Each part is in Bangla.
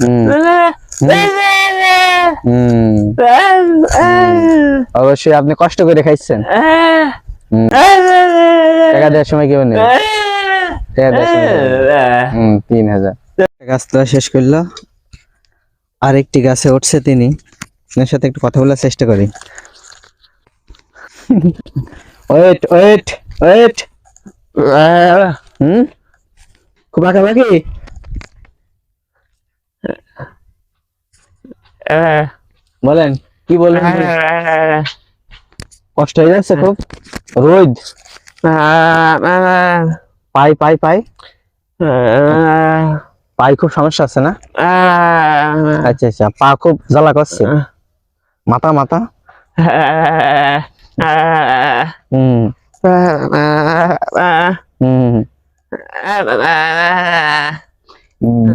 হুম। হুম অবশ্যই আপনি কষ্ট করে খাইছেন। টাকা দেওয়ার সময় কেউ নেই। টাকা দেওয়ার তিন হাজার। গাছ তোলা শেষ করল। আরেকটি গাছে উঠছে তিনি। আপনার সাথে একটু কথা বলার চেষ্টা করি। Wait wait wait. হুম? খুব আঁকাবাকি? বলেন, কি বলেন? কষ্ট হয়ে যাচ্ছে খুব? রোদ পাই পাই পাই? পাই খুব সমস্যা আছে না? আচ্ছা আচ্ছা পা খুব জ্বালা করছে। মাথা মাথা?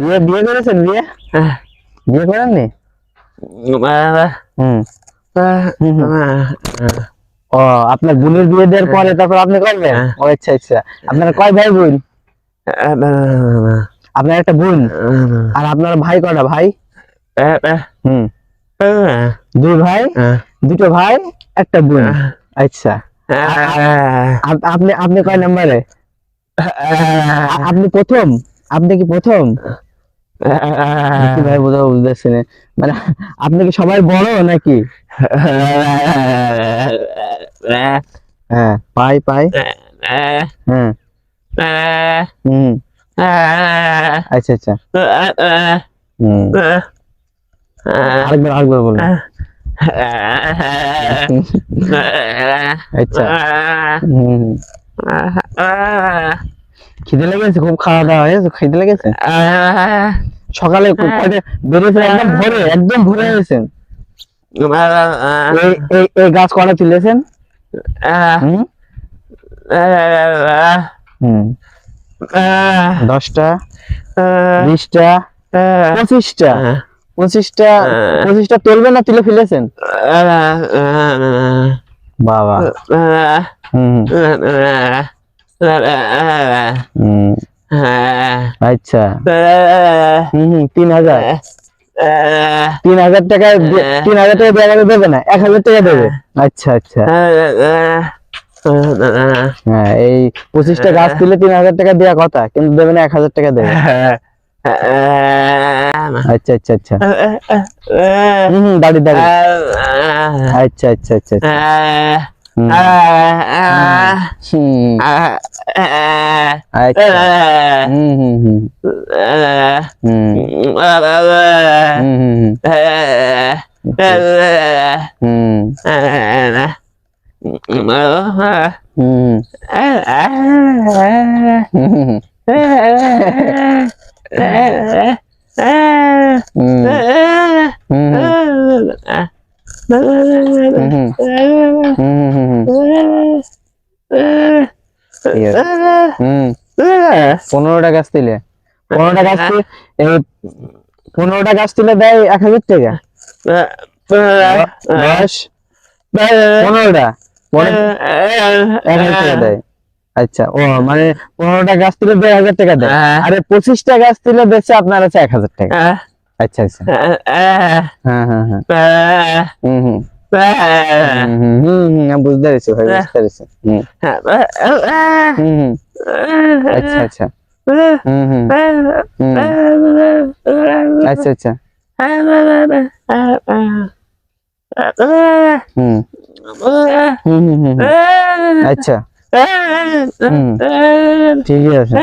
বিয়ে বিয়ে করেছেন বিয়ে? বিয়ে করেননি। ও আপনার বোনের বিয়ে দেওয়ার পরে তারপর আপনি করবেন ও আচ্ছা আচ্ছা। আপনার কয় ভাই বোন? আপনার একটা বোন। আর আপনার ভাই কটা ভাই? হুম। দুই ভাই দুটো ভাই একটা বোন। আচ্ছা। আপ- আপনি আপনি কয় নাম্বারে? আপনি প্রথম? আপনি কি প্রথম? ভাই বোঝা বুঝতেছি না। মানে আপনি কি সবাই বড় নাকি? হ্যাঁ পাই পাই। আচ্ছা আচ্ছা। আরেকবার আরেকবার বলুন। আচ্ছা। হুম। খিদে লেগেছে খুব খাওয়া দাওয়া হয়েছে খিদে লেগেছে? সকালে কো- একদম ভোরে একদম ভোরে হয়েছেন এই গাছ কটা তুলেছেন? দশটা বিশটা পঁচিশটা। পঁচিশটা পঁচিশটা তুলবেন না তুলে ফেলেছেন? বাবা। হুম। আচ্ছা। হুম হুম তিন হাজার। তিন হাজার টাকা তিন হাজার টাকা দেওয়া দেবে না এক হাজার টাকা দেবে। আচ্ছা আচ্ছা। হ্যাঁ এই পঁচিশটা গাছ তুলে তিন হাজার টাকা দেওয়া কথা কিন্তু দেবে না এক হাজার টাকা দেবে। আচ্ছা আচ্ছা আচ্ছা। হুম হুম দাঁড়ি দাঁড়ি। আচ্ছা আচ্ছা আচ্ছা। Mm. পনেরোটা গাছ দিলে। পনেরোটা গাছ দিলে পনেরোটা গাছ তুলে দেয় এক হাজার টাকা। দশ পনেরোটা এক হাজার টাকা দেয়। আচ্ছা ও মানে পনেরোটা গাছ তুলে দেড় হাজার টাকা দেয়। আরে পঁচিশটা গাছ তুলে বেচে আপনার আছে এক হাজার টাকা। আচ্ছা আচ্ছা হ্যাঁ হুম হুম বুঝতে বুঝতে পেরেছি আচ্ছা আচ্ছা আচ্ছা আচ্ছা হুম আচ্ছা ঠিকই আছে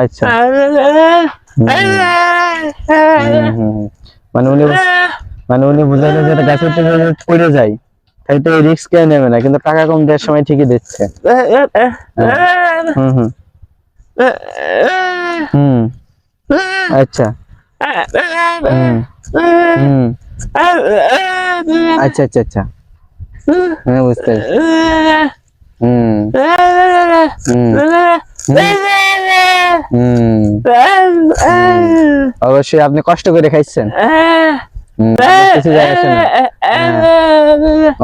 আচ্ছা। মানে উনি মানে গাছের পড়ে যায় তাই তো রিস্ক কে নেবে না, কিন্তু টাকা কম দেওয়ার সময় ঠিকই দিচ্ছে। আচ্ছা। আচ্ছা আচ্ছা আচ্ছা। হ্যাঁ বুঝতে হুম। অবশ্যই আপনি কষ্ট করে খাইছেন। না।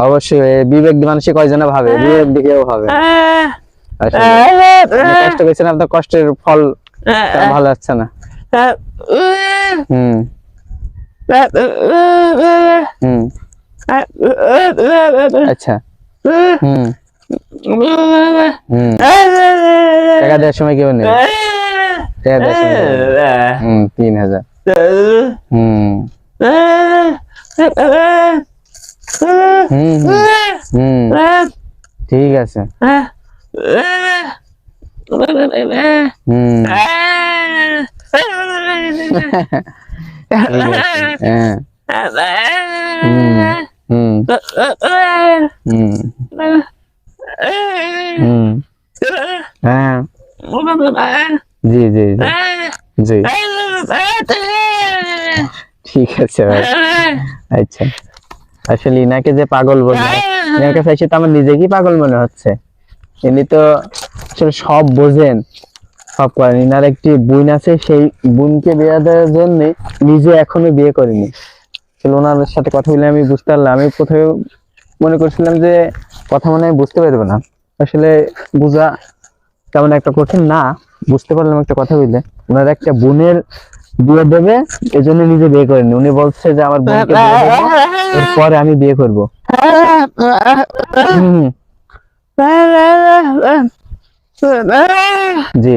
অবশ্যই বিবেক দিয়ে মানুষে কয়জনে ভাবে? বিবেক দিকেও ভাবে কষ্ট করছেন আপনার কষ্টের ফল ভালো হচ্ছে না। হুম। আচ্ছা। সময় কেউ তিন হাজার। হুম। হুম। ঠিক আছে। হুম। হ্যাঁ হ্যাঁ জি জি জি ঠিক আছে আচ্ছা আসলে ইনাকে যে পাগল বলে ইনার কাছে তো আমার নিজেকেই পাগল মনে হচ্ছে ইনি তো সব বোঝেন সব করেনি। ইনার একটি বোন আছে, সেই বোনকে বিয়ে দেওয়ার জন্য নিজে এখনও বিয়ে করেনি। ওনার সাথে কথা বলে আমি বুঝতে পারলাম। আমি প্রথমে মনে করছিলাম যে কথা মনে বুঝতে পারব না। আসলে বোঝা তেমন একটা কঠিন না, বুঝতে পারলাম একটা কথা বললে ওনার একটা বোনের বিয়ে দেবে এই জন্য নিজে বিয়ে করেনি। উনি বলছে যে আমার বোনকে এরপরে আমি বিয়ে করব। জি।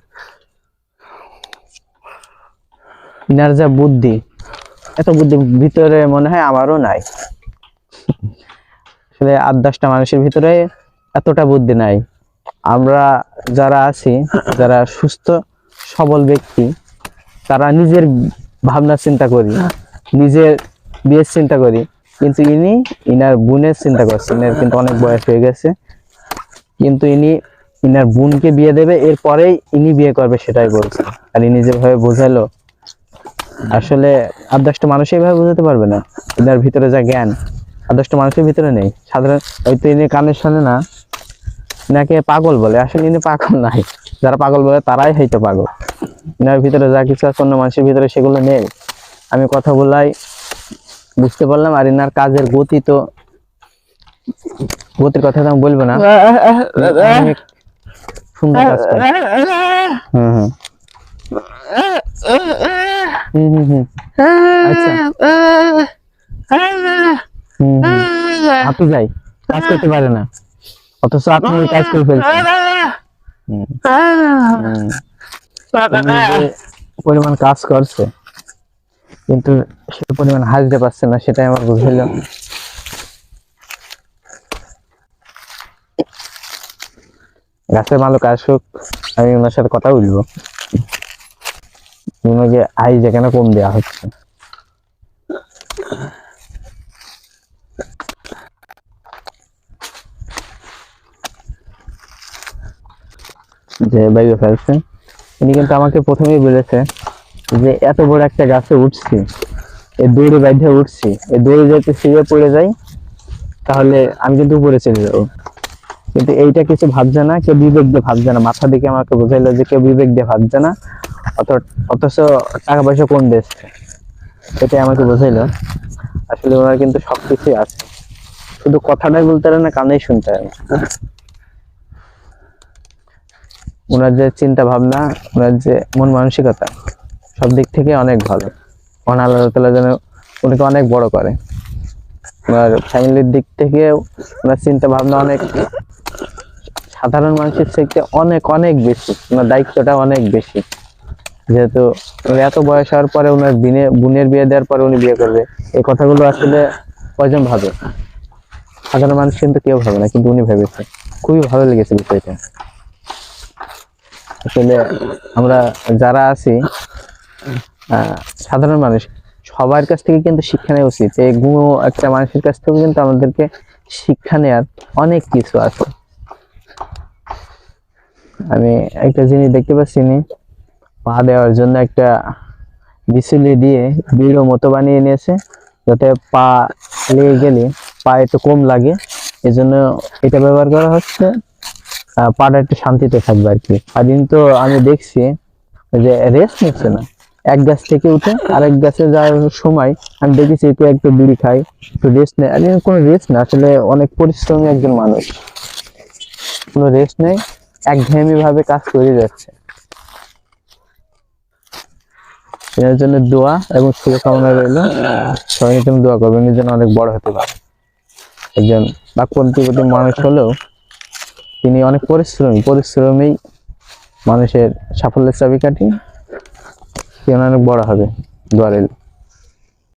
ইনার যা বুদ্ধি, এত বুদ্ধি ভিতরে মনে হয় আমারও নাই। আসলে আট দশটা মানুষের ভিতরে এতটা বুদ্ধি নাই। আমরা যারা আছি, যারা সুস্থ, সবল ব্যক্তি, তারা নিজের ভাবনা চিন্তা করি, নিজের বিয়ের চিন্তা করি, কিন্তু ইনি ইনার বোনের চিন্তা করছে ইনার কিন্তু অনেক বয়স হয়ে গেছে। কিন্তু ইনি ইনার বোনকে বিয়ে দেবে, এরপরেই ইনি বিয়ে করবে সেটাই বলছে। আর ইনি যেভাবে বোঝালো আসলে দশটা মানুষ এইভাবে বোঝাতে পারবে না। ইনার ভিতরে যা জ্ঞান দশটা মানুষের ভিতরে নেই। সাধারণ হয়তো ইনি কানের সামনে না, ইনাকে পাগল বলে। আসলে ইনি পাগল নাই। যারা পাগল বলে তারাই হয়তো পাগল। ইনার ভিতরে যা কিছু আছে, অন্য মানুষের ভিতরে সেগুলো নেই। আমি কথা বলাই, বুঝতে পারলাম, আর ইনার কাজের গতি তো, গতির কথা তো আমি বলব না। সুন্দর কাজ হুম হুম। হুম আচ্ছা। যাই কাজ করতে পারে না। অথচ আপনি কাজ করে ফেলছেন। পরিমাণ কাজ করছে কিন্তু সে পরিমাণ হাজতে পারছে না সেটাই আমার বুঝাইলো গাছের মালিক আসুক আমি ওনার সাথে কথা বলব। ওনাকে আই যেখানে কম দেওয়া হচ্ছে। যে বাইরে ফেলছে, উনি কিন্তু আমাকে প্রথমেই বলেছে যে এত বড় একটা গাছে উঠছি, এই দড়ি বাইধে উঠছি, এই দড়ি যাতে ছিঁড়ে পড়ে যায়, তাহলে আমি কিন্তু উপরে চলে যাব। কিন্তু এইটা কিছু ভাবছে না, কেউ বিবেক দিয়ে ভাবছে না। মাথা দিকে আমাকে বোঝাইলো যে কেউ বিবেক দিয়ে ভাবছে না। অথচ টাকা পয়সা কোন দিচ্ছে এটাই আমাকে বোঝাইলো। আসলে ওনার কিন্তু সবকিছুই আছে। শুধু কথাটাই বলতে পারে না, কানেই শুনতে হয় ওনার যে চিন্তা ভাবনা, ওনার যে মন মানসিকতা, সব দিক থেকে অনেক ভালো। মহান আল্লাহ তালা যেন উনাকে অনেক বড় করে। ওনার ফ্যামিলির দিক থেকে ওনার চিন্তা ভাবনা অনেক সাধারণ মানুষের থেকে অনেক অনেক বেশি। ওনার দায়িত্বটা অনেক বেশি। যেহেতু এত বয়স হওয়ার পরে ওনার বিনে বোনের বিয়ে দেওয়ার পরে উনি বিয়ে করবে। এই কথাগুলো আসলে কয়জন ভাবে? সাধারণ মানুষ কিন্তু কেউ ভাবে না, কিন্তু উনি ভেবেছে খুবই ভালো লেগেছে বিষয়টা। আসলে আমরা যারা আছি সাধারণ মানুষ, সবার কাছ থেকে কিন্তু শিক্ষা নেওয়া উচিত। এই গুণ একটা মানুষের কাছ থেকে কিন্তু আমাদেরকে শিক্ষা নেওয়ার অনেক কিছু আছে। আমি একটা জিনিস দেখতে পাচ্ছি পা দেওয়ার জন্য একটা বিচুলি দিয়ে বিড়ো মতো বানিয়ে নিয়েছে, যাতে পা লেগে গেলে পা একটু কম লাগে। এই জন্য এটা ব্যবহার করা হচ্ছে। পাটা একটু শান্তিতে থাকবে আর কি। আর কিন্তু আমি দেখছি যে রেস্ট নিচ্ছে না। এক গাছ থেকে উঠে আরেক গাছে যাওয়ার সময় আমি দেখেছি কেউ একটু বিড়ি খায়, একটু রেস্ট নেয়। আর কোনো রেস্ট না, আসলে অনেক পরিশ্রমী একজন মানুষ। কোনো রেস্ট নেই একঘেয়েমি ভাবে কাজ করে যাচ্ছে। এর জন্য দোয়া এবং শুভকামনা রইল। সবাই তুমি দোয়া করবে, নিজের জন্য অনেক বড় হতে পারে। একজন বাকপন্থী মানুষ হলেও তিনি অনেক পরিশ্রমী পরিশ্রমেই মানুষের সাফল্যের চাবিকাঠি। তিনি অনেক বড় হবে। দোয়া রইল।